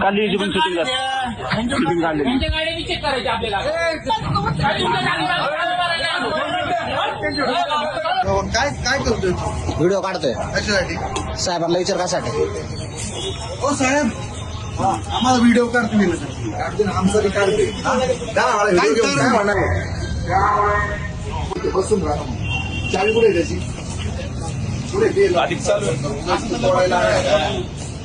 काढली पण shooting shooting काढली त्यांच्या गाड्या बी चेक करायच्या आपल्याला. काय काय करतोय? व्हिडिओ काढतोय. कशासाठी? साहेबांना विचार कशासाठी? हो साहेब. आम्हाला व्हिडिओ काढतो दिला काढते आमचा काढते. काय? बसून राहा. चावी कुठे त्याची? पुढे ते-